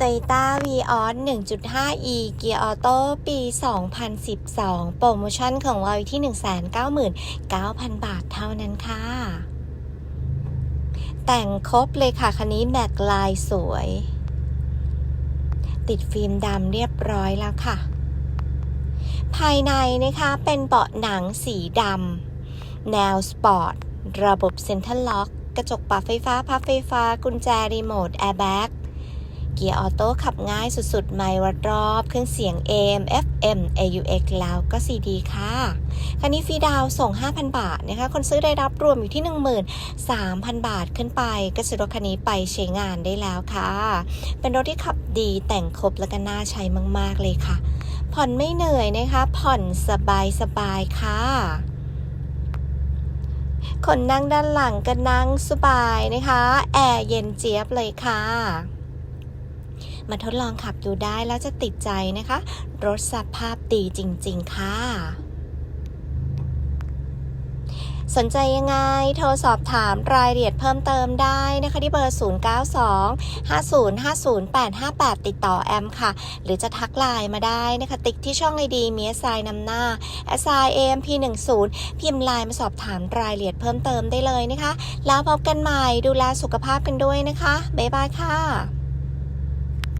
Toyota Vios 1.5e เกียร์ออโต้ปี 2012 โปรโมชั่นของเราอยู่ที่ 199,000 บาทเท่านั้นค่ะ แต่งครบเลยค่ะ คันนี้แม็กลายสวย ติดฟิล์มดำเรียบร้อยแล้วค่ะ ภายในนะคะเป็นเบาะหนังสีดำแนวสปอร์ต ระบบเซ็นทรัลล็อก กระจกปรับไฟฟ้าพับไฟฟ้า กุญแจรีโมทแอร์แบ็ก เกียร์ออโต้ขับง่ายสุดๆ ไม่วัดรอบ เครื่องเสียง AM FM AUX แล้วก็ CD ค่ะคันนี้ฟรีดาวส่ง 5,000 บาทนะคะ คนซื้อได้รับรวมอยู่ที่ 13,000 บาทขึ้นไป ก็ซื้อรถคันนี้ไปใช้งานได้แล้วค่ะ เป็นรถที่ขับดีแต่งครบและก็น่าใช้มาก ๆ เลยค่ะ ผ่อนไม่เหนื่อยนะคะ ผ่อนสบายๆค่ะคนนั่งด้านหลังก็นั่งสบายนะคะ แอร์เย็นเจี๊ยบเลยค่ะ มาทดลองขับดูได้แล้วจะติดใจนะคะ รถสภาพดีจริง ๆ ค่ะ สนใจยังไง โทรสอบถามรายละเอียดเพิ่มเติมได้นะคะ ที่เบอร์ 0925050858 ติดต่อแอมค่ะ หรือจะทักไลน์มาได้นะคะ ติ๊กที่ช่องไอดีมีสายนำหน้า s i amp 1 0พิมพ์ไลน์มาสอบถามรายละเอียดเพิ่มเติมได้เลยนะคะ แล้วพบกันใหม่ดูแลสุขภาพกันด้วยนะคะ บ๊ายบายค่ะ